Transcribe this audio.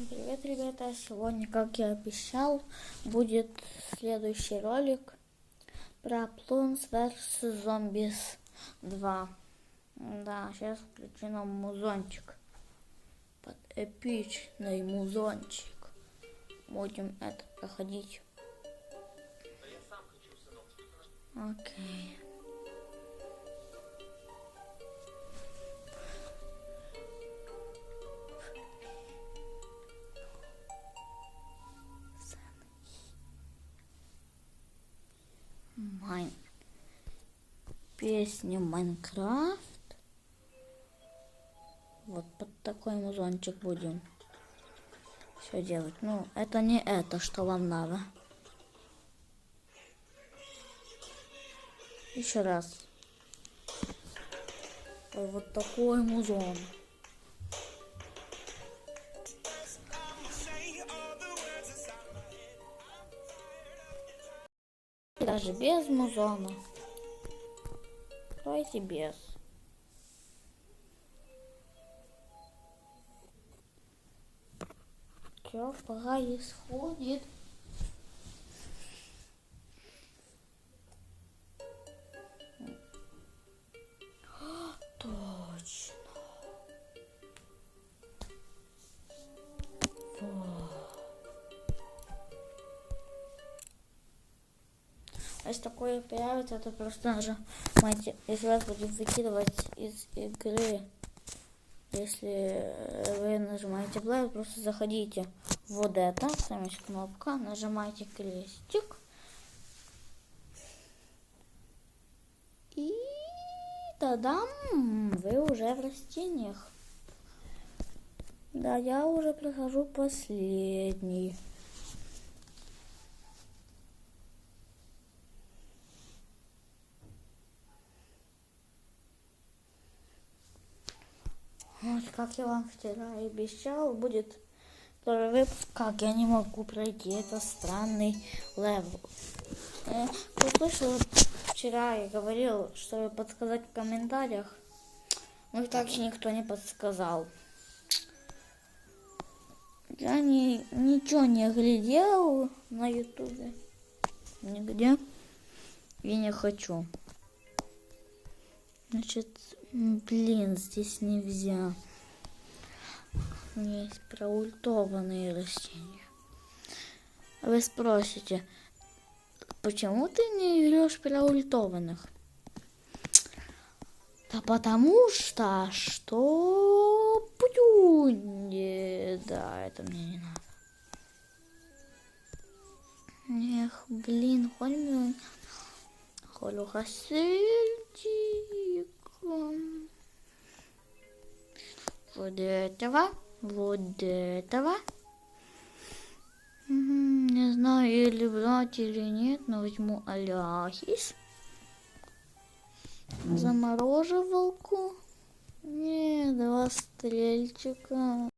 Всем привет, ребята! Сегодня, как я обещал, будет следующий ролик про Plants vs. Zombies 2. Да, сейчас включу нам музончик. Под эпичный музончик. Будем это проходить. Окей. Майн. Песня Майнкрафт. Вот под такой музончик будем все делать. Ну, это не это, что вам надо. Еще раз. Вот такой музон. Даже без музона. Давайте без. Все, пора исходит. Точно. Если такое появится, это просто нажимаете, если вас будет выкидывать из игры, если вы нажимаете play, просто заходите в вот это, там есть кнопка, нажимаете крестик, и тогда вы уже в растениях. Да, я уже прохожу последний. Вот, как я вам вчера обещал, будет второй выпуск, как я не могу пройти. Это странный левел. Э, кто слышал, вчера я говорил, что подсказать в комментариях. Но так и никто не подсказал. Я не, ничего не глядел на ютубе. Нигде. И не хочу. Значит, блин, здесь нельзя. Есть проультованные растения. Вы спросите, почему ты не берешь проультованных? Да потому что, что... Да, это мне не надо. Эх, блин, хоть бы... Холю Вот этого, вот этого. Не знаю, или брать или нет, но возьму аляхис. Замороживалку. Не, два стрельчика.